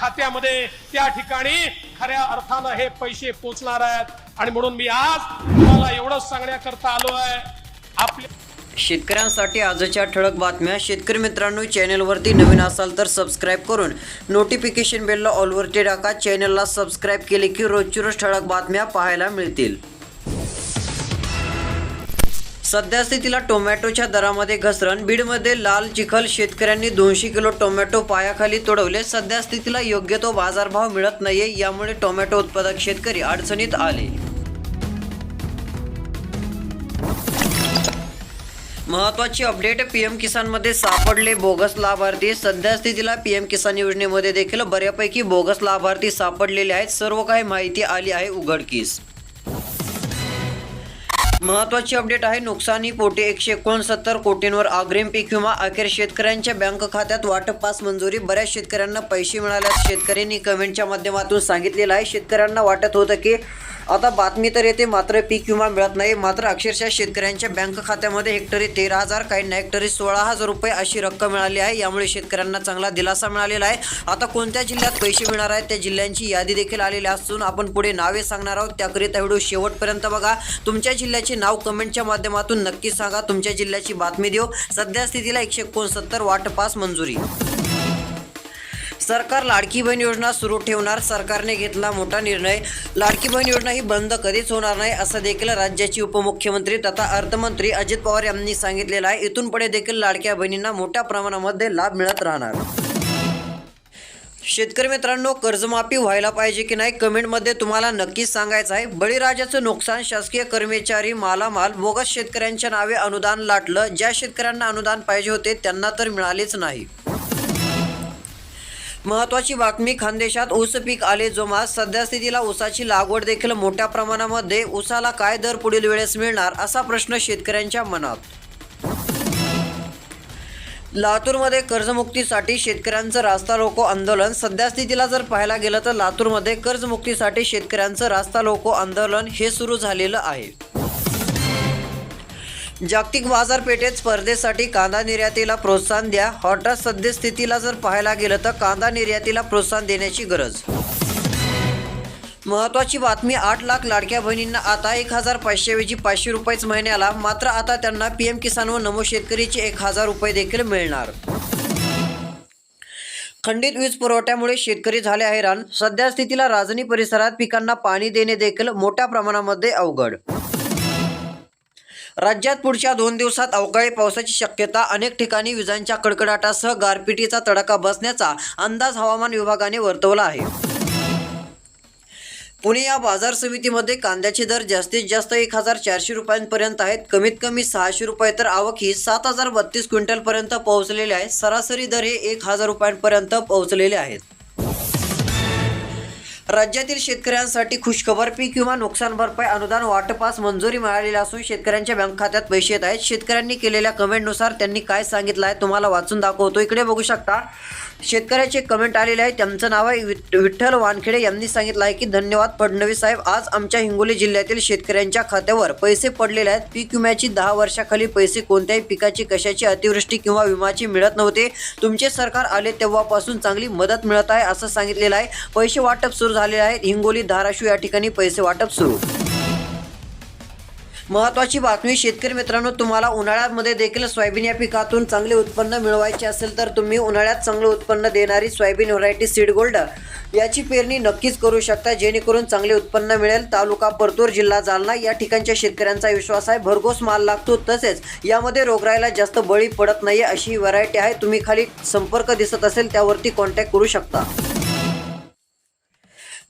खात्यामध्ये त्या ठिकाणी खऱ्या अर्थानं हे पैसे पोचणार आहेत. आणि म्हणून मी आज तुम्हाला एवढंच सांगण्याकरता आलो आहे. आपल्या शेतकऱ्यांसाठी आजच्या ठळक बातम्या शेतकरी मित्रांनो चॅनलवरती नवीन असाल तर सबस्क्राईब करून नोटिफिकेशन बेलला ऑलवरती टाका. चॅनलला सबस्क्राईब केले की रोजची रोज ठळक बातम्या पाहायला मिळतील. सध्या स्थितीला टोमॅटोच्या दरामध्ये घसरण. बीडमध्ये लाल चिखल शेतकऱ्यांनी दोनशे किलो टोमॅटो पायाखाली तोडवले. सध्यास्थितीला योग्य तो बाजारभाव मिळत नाहीये यामुळे टोमॅटो उत्पादक शेतकरी अडचणीत आले. महत्वाची अपडेट पीएम किसानमध्ये सापडले बोगस लाभार्थी. सध्या स्थितीला पीएम किसान योजनेमध्ये देखील बऱ्यापैकी बोगस लाभार्थी सापडलेले आहेत. सर्व काही माहिती आली आहे उघडकीस. महत्वाची अपडेट आहे नुकसानी पोटी एकशे एकोणसत्तर कोटींवर अग्रिम पीक विमा अखेर शेतकऱ्यांच्या बँक खात्यात वाटप पास मंजुरी. बऱ्याच शेतकऱ्यांना पैसे मिळाल्यास शेतकऱ्यांनी कमेंटच्या माध्यमातून सांगितलेलं आहे. शेतकऱ्यांना वाटत होतं की आता बातमी तर येते मात्र पीक विमा मिळत नाही. मात्र अक्षरशः शेतकऱ्यांच्या बँक खात्यामध्ये हेक्टरी तेरा हजार काहींना हेक्टरी सोळा हजार रुपये अशी रक्कम मिळाली आहे. यामुळे शेतकऱ्यांना चांगला दिलासा मिळालेला आहे. आता कोणत्या जिल्ह्यात पैसे मिळणार आहेत त्या जिल्ह्यांची यादी देखील आलेली असून आपण पुढे नावे सांगणार आहोत. त्याकरिता व्हिडिओ शेवटपर्यंत बघा. तुमच्या जिल्ह्याची नाव कमेंटच्या माध्यमातून नक्की सांगा. तुमच्या जिल्ह्याची बातमी देऊ. सध्या स्थितीला एकशे एकोणसत्तर वाटपास मंजुरी. सरकार लाडकी बहीण योजना सुरू ठेवणार. सरकारने घेतला मोठा निर्णय. लाडकी बहीण योजना ही बंद कधीच होणार नाही असं देखील राज्याचे उपमुख्यमंत्री तथा अर्थमंत्री अजित पवार यांनी सांगितलेलं आहे. इथून पुढे देखील लाडक्या बहिणींना मोठ्या प्रमाणामध्ये लाभ मिळत राहणार. शेतकरी मित्रांनो कर्जमाफी व्हायला पाहिजे की नाही कमेंटमध्ये तुम्हाला नक्कीच सांगायचं आहे. बळीराजाचं नुकसान शासकीय कर्मचारी मालामाल बोगस शेतकऱ्यांच्या नावे अनुदान लाटलं. ज्या शेतकऱ्यांना अनुदान पाहिजे होते त्यांना तर मिळालेच नाही. महत्वाची बातमी खानदेशात ऊस पीक आले जोमात सध्या स्थितीला ऊसाची लागवड देखील मोठ्या प्रमाणामध्ये. ऊसाला काय दर पुढील वेळेस मिळणार असा प्रश्न शेतकऱ्यांच्या मनात. लातूरमध्ये कर्जमुक्तीसाठी शेतकऱ्यांचं रास्ता रोको आंदोलन. सध्या स्थितीला जर पाहायला गेलं तर लातूरमध्ये कर्जमुक्तीसाठी शेतकऱ्यांचं रास्ता रोको आंदोलन हे सुरू झालेलं आहे. जागतिक बाजारपेठेत स्पर्धेसाठी कांदा निर्यातीला प्रोत्साहन द्या. हॉटस सद्यस्थितीला जर पाहायला गेलं तर कांदा निर्यातीला प्रोत्साहन देण्याची गरज महत्वाची बातमी आठ लाख लाडक्या बहिणींना आता एक हजार पाचशेऐवजी पाचशे रुपयेच महिन्याला मात्र आता त्यांना पी एम किसान व नमो शेतकरीचे एक हजार रुपये देखील मिळणार. खंडित वीज पुरवठ्यामुळे शेतकरी झाले हैराण. सध्या स्थितीला राजनी परिसरात पिकांना पाणी देणे देखील मोठ्या प्रमाणामध्ये अवघड. राज्यात पुढच्या दोन दिवसात अवकाळी पावसाची शक्यता अनेक ठिकाणी विजांच्या कडकडाटासह गारपिटीचा तडाखा बसण्याचा अंदाज हवामान विभागाने वर्तवला आहे. पुणे या बाजार समितीमध्ये कांद्याचे दर जास्तीत जास्त एक हजार चारशे रुपयांपर्यंत आहेत. कमीत कमी सहाशे रुपये. तर आवक ही सात हजार बत्तीस क्विंटलपर्यंत पोहोचलेले आहे. सरासरी दर हे एक हजार रुपयांपर्यंत पोहोचलेले आहेत. राज्यातील शेतकऱ्यांसाठी खुशखबर पीक किंवा नुकसान भरपाई अनुदान वाटपास मंजुरी मिळालेली असून शेतकऱ्यांच्या बँक खात्यात पैसे येत आहेत. शेतकऱ्यांनी केलेल्या कमेंटनुसार त्यांनी काय सांगितलं आहे तुम्हाला वाचून दाखवतो. इकडे बघू शकता शेतकऱ्याचे कमेंट आलेले आहे त्यांचं नाव आहे विठ्ठल वानखेडे. यांनी सांगितलं आहे की धन्यवाद फडणवीस साहेब. आज आमच्या हिंगोली जिल्ह्यातील शेतकऱ्यांच्या खात्यावर पैसे पडलेले आहेत. पीक विम्याची दहा वर्षाखाली पैसे कोणत्याही पिकाची कशाची अतिवृष्टी किंवा विमाची मिळत नव्हते. तुमचे सरकार आले तेव्हापासून चांगली मदत मिळत आहे असं सांगितलेलं आहे. पैसे वाटप सुरू झालेले आहेत. हिंगोली धाराशिव या ठिकाणी पैसे वाटप सुरू. महत्वाची बातमी शेतकरी मित्रांनो तुम्हाला उन्हाळ्यामध्ये देखील सोयाबीन या पिकातून चांगले उत्पन्न मिळवायचे असेल तर तुम्ही उन्हाळ्यात चांगलं उत्पन्न देणारी सोयाबीन व्हरायटी सीड गोल्ड याची पेरणी नक्कीच करू शकता जेणेकरून चांगले उत्पन्न मिळेल. तालुका परतूर जिल्हा जालना या ठिकाणच्या शेतकऱ्यांचा विश्वास आहे. भरघोस माल लागतो तसेच यामध्ये रोगराईला जास्त बळी पडत नाही अशी व्हरायटी आहे. तुम्ही खाली संपर्क दिसत असेल त्यावरती कॉन्टॅक्ट करू शकता.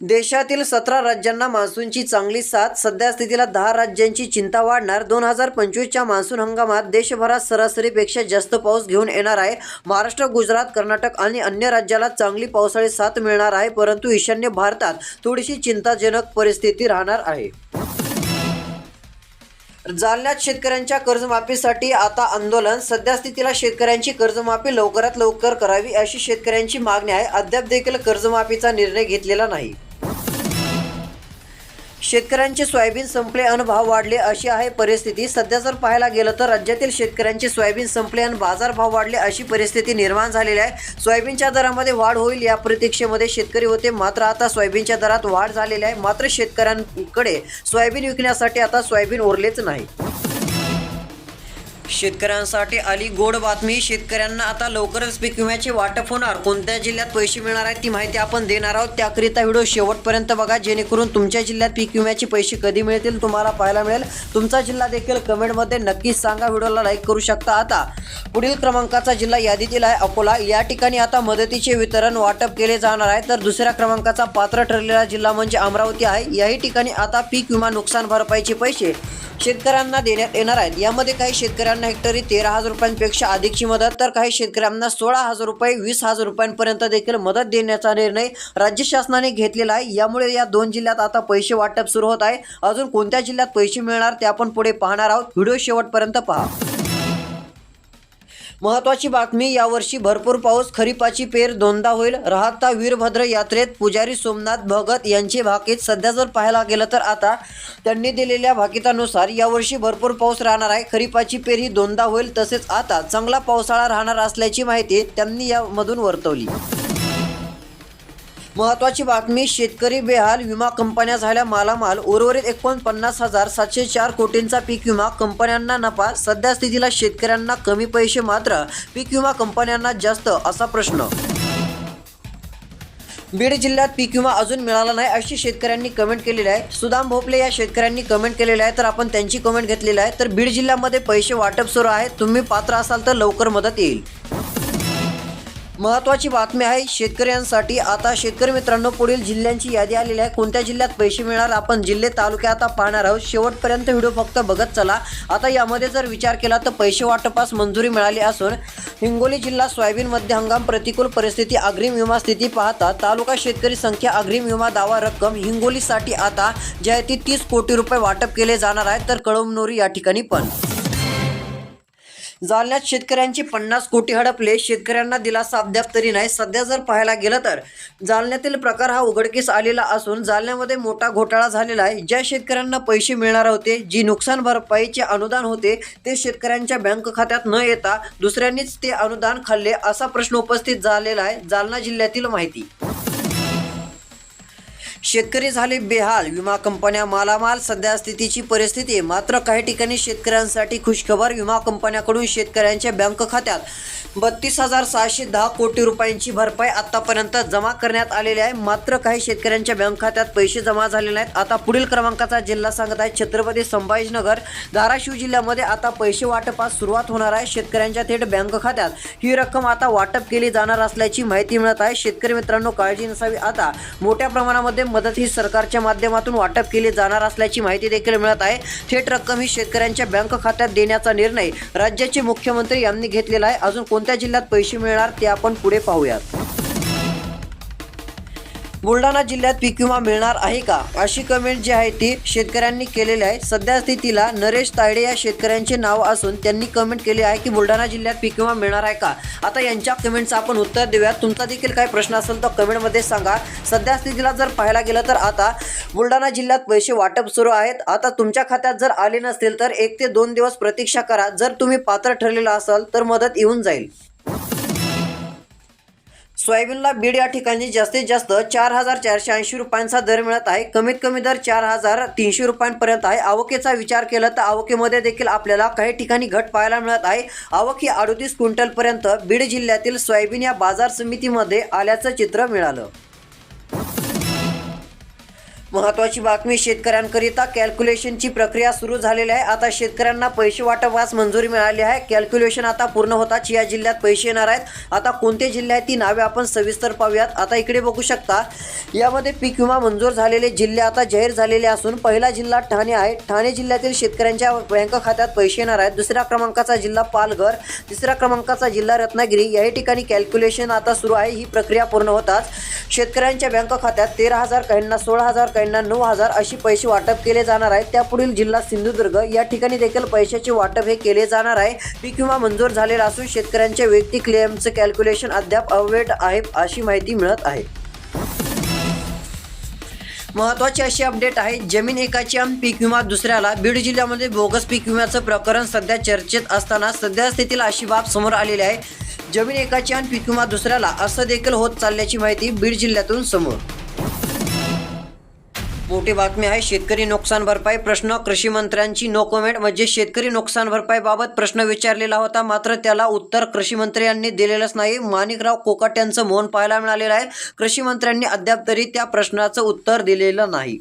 देशातील सतरा राज्यांना मान्सूनची चांगली साथ सध्या स्थितीला दहा राज्यांची चिंता वाढणार. दोन हजार पंचवीसच्या मान्सून हंगामात देशभरात सरासरीपेक्षा जास्त पाऊस घेऊन येणार आहे. महाराष्ट्र गुजरात कर्नाटक आणि अन्य राज्याला चांगली पावसाळी साथ मिळणार आहे परंतु ईशान्य भारतात थोडीशी चिंताजनक परिस्थिती राहणार आहे. जालन्यात शेतकऱ्यांच्या कर्जमाफीसाठी आता आंदोलन. सध्या स्थितीला शेतकऱ्यांची कर्जमाफी लवकरात लवकर करावी अशी शेतकऱ्यांची मागणी आहे. अद्याप देखील कर्जमाफीचा निर्णय घेतलेला नाही. शेतकऱ्यांचे सोयाबीन संपले अन भाव वाढले अशी आहे परिस्थिती. सध्या जर पाहायला गेलं तर राज्यातील शेतकऱ्यांचे सोयाबीन संपले आणि बाजार भाव वाढले अशी परिस्थिती निर्माण झालेली आहे. सोयाबीनच्या दरामध्ये वाढ होईल या प्रतीक्षेमध्ये शेतकरी होते. मात्र आता सोयाबीनच्या दरात वाढ झालेली आहे. मात्र शेतकऱ्यांकडे सोयाबीन विकण्यासाठी आता सोयाबीन उरलेच नाही. शेतकऱ्यांसाठी आली गोड बातमी. शेतकऱ्यांना आता लवकरच पीक विम्याचे वाटप होणार. कोणत्या जिल्ह्यात पैसे मिळणार आहेत ती माहिती आपण देणार आहोत. त्याकरिता व्हिडिओ शेवटपर्यंत बघा जेणेकरून तुमच्या जिल्ह्यात पीक विम्याचे पैसे कधी मिळतील तुम्हाला पाहायला मिळेल. तुमचा जिल्हा देखील कमेंटमध्ये नक्कीच सांगा. व्हिडिओला लाईक करू शकता आता. पुढील क्रमांकाचा जिल्हा यादीतील आहे अकोला. या ठिकाणी आता मदतीचे वितरण वाटप केले जाणार आहे. तर दुसऱ्या क्रमांकाचा पात्र ठरलेला जिल्हा म्हणजे अमरावती आहे. याही ठिकाणी आता पीक विमा नुकसान भरपाईचे पैसे शेतकऱ्यांना देण्यात येणार आहेत. यामध्ये काही शेतकऱ्यांना हेक्टरी तेरा हजार रुपयांपेक्षा अधिकची मदत तर काही शेतकऱ्यांना सोळा हजार रुपये वीस हजार रुपयांपर्यंत देखील मदत देण्याचा निर्णय राज्य शासनाने घेतलेला आहे. यामुळे या दोन जिल्ह्यात आता पैसे वाटप सुरू होत आहे. अजून कोणत्या जिल्ह्यात पैसे मिळणार ते आपण पुढे पाहणार आहोत. व्हिडिओ शेवटपर्यंत पहा. महत्वाची बातमी यावर्षी भरपूर पाऊस खरीपाची पेर दोनदा होईल. राहता वीरभद्र यात्रेत पुजारी सोमनाथ भगत यांचे भाकीत. सध्या जर पाहायला गेलं तर आता त्यांनी दिलेल्या भाकितानुसार यावर्षी भरपूर पाऊस राहणार आहे. खरीपाची पेर ही दोनदा होईल तसेच आता चांगला पावसाळा राहणार असल्याची माहिती त्यांनी यामधून वर्तवली. महत्वाची बातमी शेतकरी बेहाल विमा कंपन्या झाल्या मालामाल. उर्वरित एकोणपन्नास हजार सातशे चार कोटींचा पीक विमा कंपन्यांना नफा. सध्या स्थितीला शेतकऱ्यांना कमी पैसे मात्र पीक विमा कंपन्यांना जास्त असा प्रश्न. बीड जिल्ह्यात पीक विमा अजून मिळाला नाही अशी शेतकऱ्यांनी कमेंट केलेली आहे. सुदाम भोपले या शेतकऱ्यांनी कमेंट केलेली आहे तर आपण त्यांची कमेंट घेतलेली आहे. तर बीड जिल्ह्यामध्ये पैसे वाटप सुरू आहे. तुम्ही पात्र असाल तर लवकर मदत येईल. महत्वाची बातमी आहे शेतकऱ्यांसाठी. आता शेतकरी मित्रांनो पुढील जिल्ह्यांची यादी आलेली आहे. कोणत्या जिल्ह्यात पैसे मिळणार आपण जिल्हे तालुके आता पाहणार आहोत. शेवटपर्यंत व्हिडिओ फक्त बघत चला. आता यामध्ये जर विचार केला तर पैसे वाटपास मंजुरी मिळाली असून हिंगोली जिल्हा सोयाबीन मध्य हंगाम प्रतिकूल परिस्थिती अग्रिम विमा स्थिती पाहता तालुका शेतकरी संख्या अग्रिम विमा दावा रक्कम हिंगोलीसाठी आता जे आहे ती तीस कोटी रुपये वाटप केले जाणार आहे तर कळमनोरी या ठिकाणी पण. जालन्यात शेतकऱ्यांची पन्नास कोटी हडपले. शेतकऱ्यांना दिलासा अद्याप तरी नाही. सध्या जर पाहायला गेलं तर जालन्यातील प्रकार हा उघडकीस आलेला असून जालन्यामध्ये मोठा घोटाळा झालेला आहे. ज्या शेतकऱ्यांना पैसे मिळणार होते जी नुकसान भरपाईचे अनुदान होते ते शेतकऱ्यांच्या बँक खात्यात न येता दुसऱ्यांनीच ते अनुदान खाल्ले असा प्रश्न उपस्थित झालेला आहे. जालना जिल्ह्यातील माहिती. शेतकरी झाले बेहाल. विमा कंपन्या मालामाल सध्या स्थितीची परिस्थिती मात्र काही ठिकाणी शेतकऱ्यांसाठी खुशखबर विमा कंपन्याकडून शेतकऱ्यांच्या बँक खात्यात बत्तीस हजार सहाशे दहा कोटी रुपयांची भरपाई आतापर्यंत जमा करण्यात आलेली आहे. मात्र काही शेतकऱ्यांच्या बँक खात्यात पैसे जमा झाले नाहीत. आता पुढील क्रमांकाचा जिल्हा सांगत आहे. छत्रपती संभाजीनगर धाराशिव जिल्ह्यामध्ये आता पैसे वाटपास सुरुवात होणार आहे. शेतकऱ्यांच्या थेट बँक खात्यात ही रक्कम आता वाटप केली जाणार असल्याची माहिती मिळत आहे. शेतकरी मित्रांनो काळजी नसावी. आता मोठ्या प्रमाणामध्ये मदत ही सरकारच्या माध्यमातून वाटप केली जाणार असल्याची माहिती देखील मिळत आहे. थेट रक्कम ही शेतकऱ्यांच्या बँक खात्यात देण्याचा निर्णय राज्याचे मुख्यमंत्री यांनी घेतलेला आहे. अजून कोणत्या जिल्ह्यात पैसे मिळणार ते आपण पुढे पाहूयात. बुलढाणा जिल्ह्यात पीक विमा मिळणार आहे का? अशी कमेंट जी आहे ती शेतकऱ्यांनी केलेली आहे. सध्या स्थितीला नरेश तायडे या शेतकऱ्यांचे नाव असून त्यांनी कमेंट केली आहे की बुलढाणा जिल्ह्यात पीक विमा मिळणार आहे का? आता यांच्या कमेंटचं आपण उत्तर देऊया तुमचा देखील काही प्रश्न असेल तर कमेंटमध्ये सांगा. सध्या स्थितीला जर पाहायला गेलं तर आता बुलढाणा जिल्ह्यात पैसे वाटप सुरू आहेत. आता तुमच्या खात्यात जर आले नसतील तर एक ते दोन दिवस प्रतीक्षा करा. जर तुम्ही पात्र ठरलेला असाल तर मदत येऊन जाईल. सोयाबीनला बीड या ठिकाणी जास्तीत जास्त चार हजार चारशे ऐंशी रुपयांचा दर मिळत आहे. कमीत कमी दर चार हजार तीनशे रुपयांपर्यंत आहे. आवकेचा विचार केला तर आवकेमध्ये देखील आपल्याला काही ठिकाणी घट पाहायला मिळत आहे. आवक ही अडोतीस क्विंटलपर्यंत बीड जिल्ह्यातील सोयाबीन या बाजार समितीमध्ये आल्याचं चित्र मिळालं. महत्वाची बातमी शेतकऱ्यांकरिता कॅल्क्युलेशनची प्रक्रिया सुरू झालेली आहे. आता शेतकऱ्यांना पैसे वाटपास मंजुरी मिळाली आहे. कॅल्क्युलेशन आता पूर्ण होताच. या जिल्ह्यात पैसे येणार आहेत. आता कोणते जिल्हे आहेत ती नावे आपण सविस्तर पाहूयात. आता इकडे बघू शकता यामध्ये पीक विमा मंजूर झालेले जिल्हे आता जाहीर झालेले असून पहिला जिल्हा ठाणे आहे. ठाणे जिल्ह्यातील शेतकऱ्यांच्या बँक खात्यात पैसे येणार आहेत. दुसऱ्या क्रमांकाचा जिल्हा पालघर तिसऱ्या क्रमांकाचा जिल्हा रत्नागिरी. याही ठिकाणी कॅल्क्युलेशन आता सुरू आहे. ही प्रक्रिया पूर्ण होताच. शेतकऱ्यांच्या बँक खात्यात तेरा हजार काहींना सोळा हजार काहींना नऊ हजार अशी पैसे वाटप केले जाणार आहेत. त्यापुढील जिल्हा सिंधुदुर्ग या ठिकाणी देखील पैशाचे वाटप हे केले जाणार आहे. पीक विमा मंजूर झालेला असून शेतकऱ्यांच्या वैयक्तिक क्लेमचं कॅल्क्युलेशन अद्याप अवैध आहे अशी माहिती मिळत आहे. महत्वाची अशी अपडेट आहे जमीन एकाची आणि पीक विमा दुसऱ्याला. बीड जिल्ह्यामध्ये बोगस पीक विम्याचं प्रकरण सध्या चर्चेत असताना सध्या स्थितीला अशी बाब समोर आलेली आहे. जमीन एकाची आणि पीक विमा दुसऱ्याला असं देखील होत चालल्याची माहिती बीड जिल्ह्यातून समोर. मोठी बातमी आहे. शेतकरी नुकसान भरपाई प्रश्न कृषी मंत्र्यांची नो कमेंट म्हणजे शेतकरी नुकसान भरपाई बाबत प्रश्न विचारलेला होता. मात्र त्याला उत्तर कृषी मंत्र्यांनी दिलेलंच नाही. माणिकराव कोकाट यांचं मौन पाहायला मिळालेलं आहे. कृषी मंत्र्यांनी अद्याप तरी त्या प्रश्नाचं उत्तर दिलेलं नाही.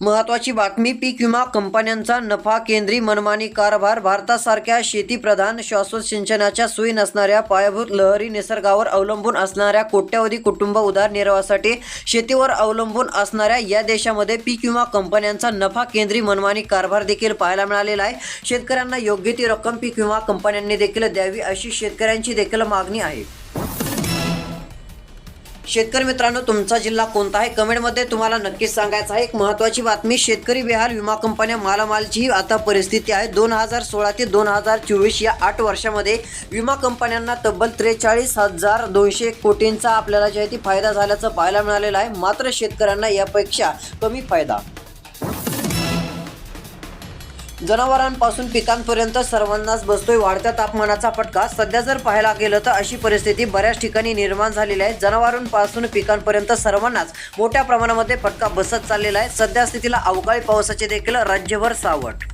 महत्वाची बातमी पीक विमा कंपन्यांचा नफा केंद्री मनमानी कारभार भारतासारख्या शेतीप्रधान शाश्वत सिंचनाच्या सोयी नसणाऱ्या पायाभूत लहरी निसर्गावर अवलंबून असणाऱ्या कोट्यवधी कुटुंब उदारनिर्वाहासाठी शेतीवर अवलंबून असणाऱ्या या देशामध्ये पीक विमा कंपन्यांचा नफा केंद्री मनमानी कारभार देखील पाहायला मिळालेला आहे. शेतकऱ्यांना योग्य ती रक्कम पीक विमा कंपन्यांनी देखील द्यावी अशी शेतकऱ्यांची देखील मागणी आहे. शेतकरी मित्रांनो तुमचा जिल्हा कोणता आहे? कमेंटमध्ये तुम्हाला नक्कीच सांगायचं आहे. एक महत्त्वाची बातमी शेतकरी विहार विमा कंपन्या मालामालची आता परिस्थिती आहे. दोन हजार सोळा ते दोन हजार चोवीस या आठ वर्षामध्ये विमा कंपन्यांना तब्बल त्रेचाळीस हजार दोनशे कोटींचा आपल्याला जे आहे ती फायदा झाल्याचं पाहायला मिळालेला आहे. मात्र शेतकऱ्यांना यापेक्षा कमी फायदा. जनावरांपासून पिकांपर्यंत सर्वांनाच बसतोय वाढत्या तापमानाचा फटका. सध्या जर पाहायला गेलं तर अशी परिस्थिती बऱ्याच ठिकाणी निर्माण झालेली आहे. जनावरांपासून पिकांपर्यंत सर्वांनाच मोठ्या प्रमाणामध्ये फटका बसत चाललेला आहे. सध्या स्थितीला अवकाळी पावसाचे देखील राज्यभर सावट.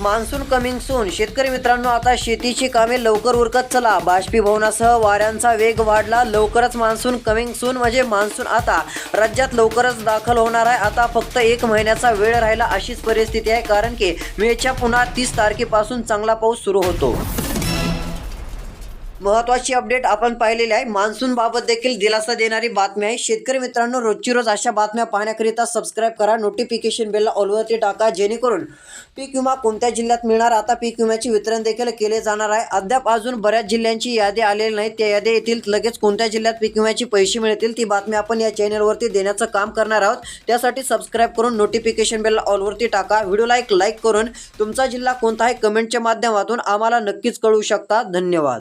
मान्सून कमिंग सून शेतकरी मित्रांनो आता शेतीची कामे लवकर उरकत चला. बाष्पीभवनासह वाऱ्यांचा वेग वाढला. लवकरच मान्सून कमिंग सून म्हणजे मान्सून आता. राज्यात लवकरच दाखल होणार आहे. आता फक्त एक महिन्याचा वेळ राहिला अशीच परिस्थिती आहे कारण की मेच्या पुन्हा तीस तारखेपासून चांगला पाऊस सुरू होतो. महत्वाची अपडेट आपण पाहिलेली आहे. मान्सून बाबत देखील दिलासा देणारी बातमी आहे. शेतकरी मित्रांनो रोजची रोज अशा बातम्या पाहण्याकरिता सबस्क्राईब करा. नोटिफिकेशन बेलला ऑलवरती टाका. जेणेकरून पीक विमा कोणत्या जिल्ह्यात मिळणार? आता पीक विम्याचे वितरण देखील केले जाणार आहे. अद्याप अजून बऱ्याच जिल्ह्यांची यादी आलेली नाही. त्या यादी येतील लगेच कोणत्या जिल्ह्यात पीक विम्याचे पैसे मिळतील ती बातमी आपण या चॅनलवरती देण्याचं काम करणार आहोत. त्यासाठी सबस्क्राईब करून नोटिफिकेशन बेलला ऑलवरती टाका. व्हिडिओला एक लाईक करून तुमचा जिल्हा कोणता आहे? कमेंटच्या माध्यमातून आम्हाला नक्कीच कळू शकता. धन्यवाद.